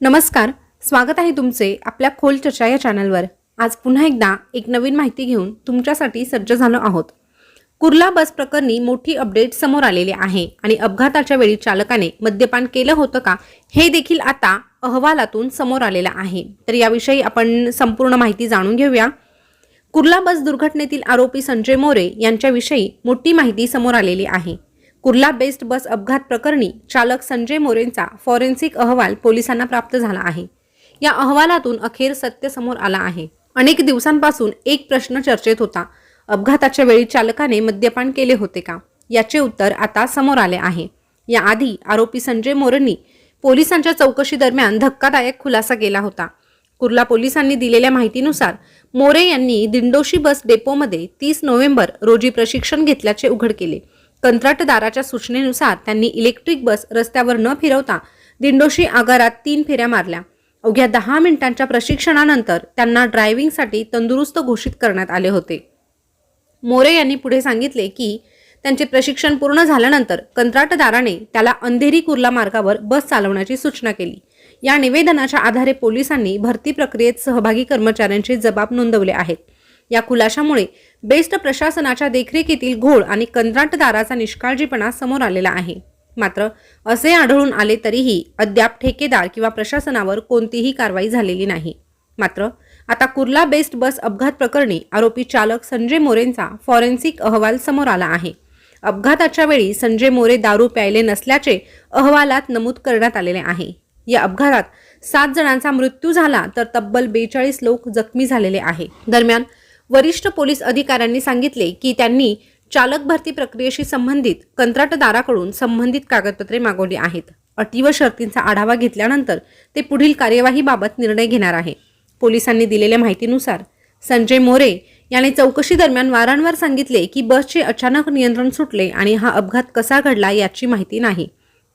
नमस्कार स्वागत आहे तुमचे आपल्या खोल चर्चा या चॅनलवर. आज पुन्हा एकदा एक नवीन माहिती घेऊन तुमच्यासाठी सज्ज झालो आहोत. कुर्ला बस प्रकरणी मोठी अपडेट समोर आलेली आहे आणि अपघाताच्या वेळी चालकाने मद्यपान केलं होतं का हे देखील आता अहवालातून समोर आलेलं आहे. तर याविषयी आपण संपूर्ण माहिती जाणून घेऊया. कुर्ला बस दुर्घटनेतील आरोपी संजय मोरे यांच्याविषयी मोठी माहिती समोर आलेली आहे. कुर्ला बेस्ट बस अपघात प्रकरणी चालक संजय मोरेंचा फॉरेन्सिक अहवाल पोलिसांना प्राप्त झाला आहे. या अहवालातून अखेर सत्य समोर आला आहे. अनेक दिवसांपासून एक प्रश्न चर्चेत होता. अपघाताच्या वेळी चालकाने मद्यपान केले होते का? याचे उत्तर आता समोर आले आहे. याआधी आरोपी संजय मोरेंनी पोलिसांच्या चौकशी दरम्यान धक्कादायक खुलासा केला होता. कुर्ला पोलिसांनी दिलेल्या माहितीनुसार मोरे यांनी दिंडोशी बस डेपोमध्ये तीस नोव्हेंबर रोजी प्रशिक्षण घेतल्याचे उघड केले. कंत्राटदाराच्या सूचनेनुसार त्यांनी इलेक्ट्रिक बस रस्त्यावर न फिरवता दिंडोशी आगारात तीन फेऱ्या मारल्या. अवघ्या दहा मिनिटांच्या प्रशिक्षणानंतर त्यांना ड्रायव्हिंगसाठी तंदुरुस्त घोषित करण्यात आले होते. मोरे यांनी पुढे सांगितले की त्यांचे प्रशिक्षण पूर्ण झाल्यानंतर कंत्राटदाराने त्याला अंधेरी कुर्ला मार्गावर बस चालवण्याची सूचना केली. या निवेदनाच्या आधारे पोलिसांनी भरती प्रक्रियेत सहभागी कर्मचाऱ्यांचे जबाब नोंदवले आहेत. या खुलाशामुळे बेस्ट प्रशासनाच्या देखरेखीतील घोळ आणि कंत्राटदाराचा निष्काळजीपणा समोर आलेला आहे. मात्र असे आढळून आले तरीही अद्याप ठेकेदार किंवा प्रशासनावर कोणतीही कारवाई झालेली नाही. मात्र आता कुर्ला बेस्ट बस अपघात प्रकरणी आरोपी चालक संजय मोरेंचा फॉरेन्सिक अहवाल समोर आला आहे. अपघाताच्या वेळी संजय मोरे दारू प्यायले नसल्याचे अहवालात नमूद करण्यात आलेले आहे. या अपघातात सात जणांचा मृत्यू झाला तर तब्बल बेचाळीस लोक जखमी झालेले आहे. दरम्यान वरिष्ठ पोलीस अधिकाऱ्यांनी सांगितले की त्यांनी चालक भरती प्रक्रियेशी संबंधित कंत्राटदाराकडून संबंधित कागदपत्रे मागवली आहेत. अटी व शर्तींचा आढावा घेतल्यानंतर ते पुढील कार्यवाहीबाबत निर्णय घेणार आहे. पोलिसांनी दिलेल्या माहितीनुसार संजय मोरे याने चौकशी दरम्यान वारंवार सांगितले की बसचे अचानक नियंत्रण सुटले आणि हा अपघात कसा घडला याची माहिती नाही.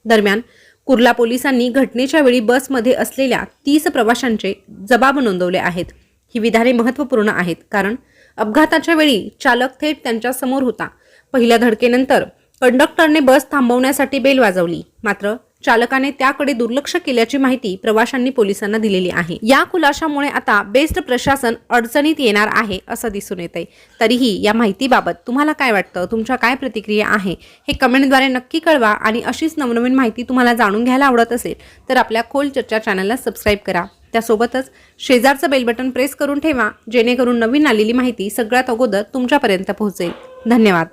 दरम्यान कुर्ला पोलिसांनी घटनेच्या वेळी बसमध्ये असलेल्या तीस प्रवाशांचे जबाब नोंदवले आहेत. ही विधाने महत्त्वपूर्ण आहेत. कारण अपघाताच्या वेळी चालक थेट त्यांच्यासमोर होता. पहिल्या धडकेनंतर कंडक्टरने बस थांबवण्यासाठी बेल वाजवली. मात्र चालकाने त्याकडे दुर्लक्ष केल्याची माहिती प्रवाशांनी पोलिसांना दिलेली आहे. या खुलाशामुळे आता बेस्ट प्रशासन अडचणीत येणार आहे असं दिसून येत आहे तरीही या माहितीबाबत तुम्हाला काय वाटतं? तुमच्या काय प्रतिक्रिया आहे? हे कमेंटद्वारे नक्की कळवा आणि अशीच नवनवीन माहिती तुम्हाला जाणून घ्यायला आवडत असेल तर आपल्या खोल चर्चा चॅनलला सबस्क्राईब करा. त्यासोबतच शेजारचं बेल बटन प्रेस करून ठेवा जेणेकरून नवीन आलेली माहिती सगळ्यात अगोदर तुमच्यापर्यंत पोहोचेल. धन्यवाद.